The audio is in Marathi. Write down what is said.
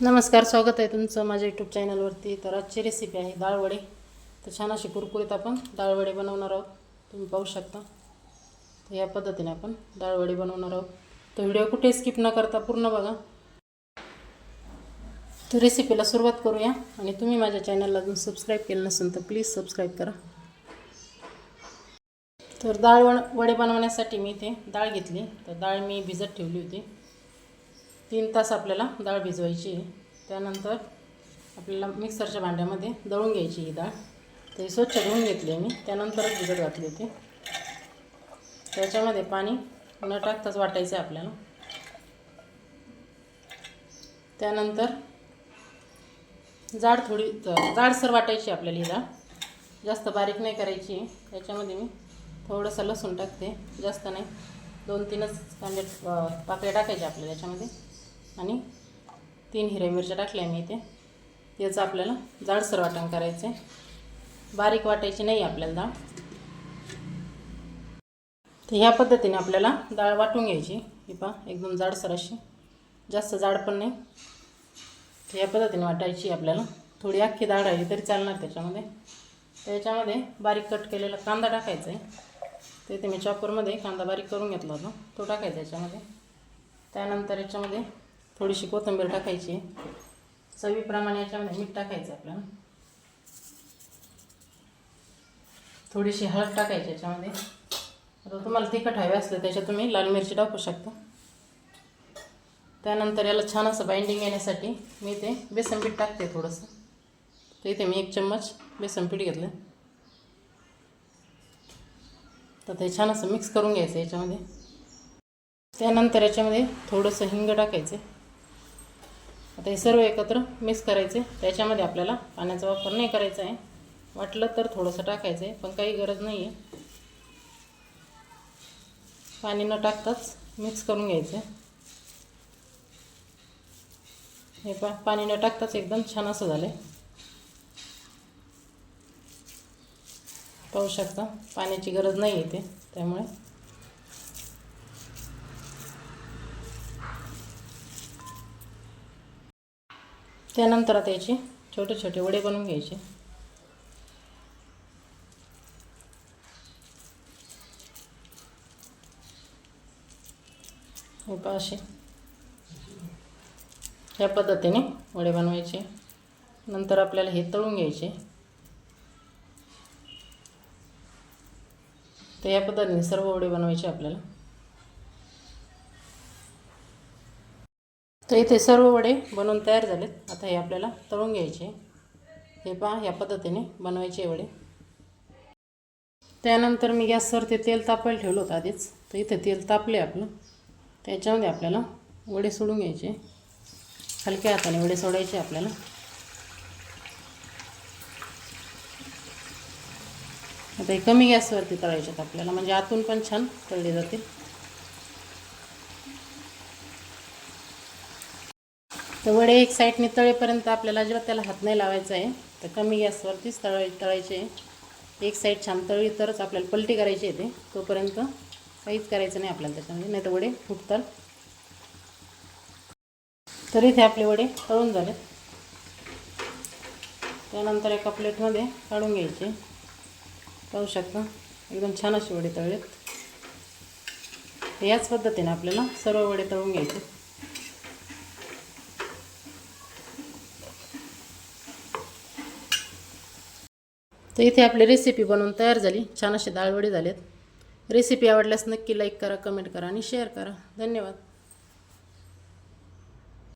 नमस्कार स्वागत आहे तुमचं माझ्या यूट्यूब चॅनलवरती तर आजची रेसिपी आहे डाळवडे. तर छान अशी कुरकुरीत आपण डाळवडे बनवणार आहोत. तुम्ही पाहू शकता. तर या पद्धतीने आपण डाळवडे बनवणार आहोत. तर व्हिडिओ कुठे स्किप न करता पूर्ण बघा. तर रेसिपीला सुरुवात करूया. आणि तुम्ही माझ्या चॅनलला अजून सबस्क्राईब केलं नसेल तर प्लीज सबस्क्राईब करा. तर डाळ वडे बनवण्यासाठी मी इथे डाळ घेतली. तर डाळ मी भिजत ठेवली होती. तीन तास आपल्याला डाळ भिजवायची आहे. त्यानंतर आपल्याला मिक्सरच्या भांड्यामध्ये दळून घ्यायची ही डाळ. ते स्वच्छ धुवून घेतली आहे मी. त्यानंतरच भिजत घातली होती. त्याच्यामध्ये पाणी न टाकताच वाटायचं आहे आपल्याला. त्यानंतर जाड थोडी जाडसर वाटायची आपल्याला ही डाळ जास्त बारीक नाही करायची आहे. त्याच्यामध्ये मी थोडंसं लसूण टाकते. जास्त नाही. दोन तीनच कांदे पाकळ्या टाकायचे आपल्याला याच्यामध्ये आणि तीन हिरव्या मिरच्या टाकल्या मी इथे. याचं आपल्याला जाडसर वाटण करायचं आहे. बारीक वाटायची नाही आपल्याला डाळ. तर ह्या पद्धतीने आपल्याला डाळ वाटून घ्यायची. ही पा एकदम जाडसर अशी. जास्त जाड पण नाही. तर ह्या पद्धतीने वाटायची आपल्याला. थोडी अख्खी डाळ राहिली तरी चालणार त्याच्यामध्ये. त्याच्यामध्ये बारीक कट केलेला कांदा टाकायचा आहे. तर इथे मी चॉपरमध्ये कांदा बारीक करून घेतला होता. तो टाकायचा याच्यामध्ये. त्यानंतर याच्यामध्ये थोडीशी कोथिंबीर टाकायची. चवीप्रमाणे याच्यामध्ये मीठ टाकायचं आपल्याला. थोडीशी हळद टाकायची याच्यामध्ये. आता तुम्हाला तिखट हवे असले त्याच्यात तुम्ही लाल मिरची टाकू शकता. त्यानंतर याला छान असं बाइंडिंग येण्यासाठी मी ते बेसन पीठ टाकते थोडंसं. तर इथे मी एक चम्मच बेसन पीठ घेतलं. तर ते छान असं मिक्स करून घ्यायचं याच्यामध्ये. त्यानंतर याच्यामध्ये थोडंसं हिंग टाकायचं. आता हे सर्व एकत्र मिक्स करायचे. त्याच्यामध्ये आपल्याला पाण्याचा वापर नाही करायचा आहे. वाटलं तर थोडंसं टाकायचं आहे पण काही गरज नाही आहे पाणी न टाकताच मिक्स करून घ्यायचं आहे. हे पा पाणी न टाकताच एकदम छान असं झालं आहे पाहू शकता पाण्याची गरज नाही येते त्यामुळे त्यानंतर आता याचे छोटे छोटे वडे बनवून घ्यायचे. हे पहा असे. ह्या पद्धतीने वडे बनवायचे. नंतर आपल्याला हे तळून घ्यायचे. तर या पद्धतीने सर्व वडे बनवायचे आपल्याला. तर इथे सर्व वडे बनवून तयार झालेत. आता हे आपल्याला तळून घ्यायचे हे पहा या पद्धतीने बनवायचे वडे. त्यानंतर मी गॅसवर ते तेल तापायला ठेवलं होतं आधीच. तर इथे तेल तापले आपलं. त्याच्यामध्ये आपल्याला वडे सोडून घ्यायचे. हलक्या हाताने वडे सोडायचे आपल्याला. आता हे कमी गॅसवरती तळायचे आहेत आपल्याला. म्हणजे आतून पण छान तळले जातील. तर वडे एक साईडने तळेपर्यंत आपल्याला अजिबात त्याला हात नाही लावायचा आहे. तर कमी गॅसवरतीच तळाय तळायचे. एक साईड छान तळली तरच आपल्याला पलटी करायची आहे ते. तोपर्यंत काहीच करायचं नाही आपल्याला त्याच्यामध्ये. नाही तर वडे फुटतात. तर इथे आपले वडे तळून झाले. त्यानंतर एका प्लेटमध्ये काढून घ्यायचे. पाहू शकता. एकदम छान असे वडे तळलेत. याच पद्धतीने आपल्याला सर्व वडे तळून घ्यायचे. तर इथे आपली रेसिपी बनवून तयार झाली. छान असे डाळवडे झालेत. रेसिपी आवडल्यास नक्की लाईक करा कमेंट करा आणि शेअर करा. धन्यवाद.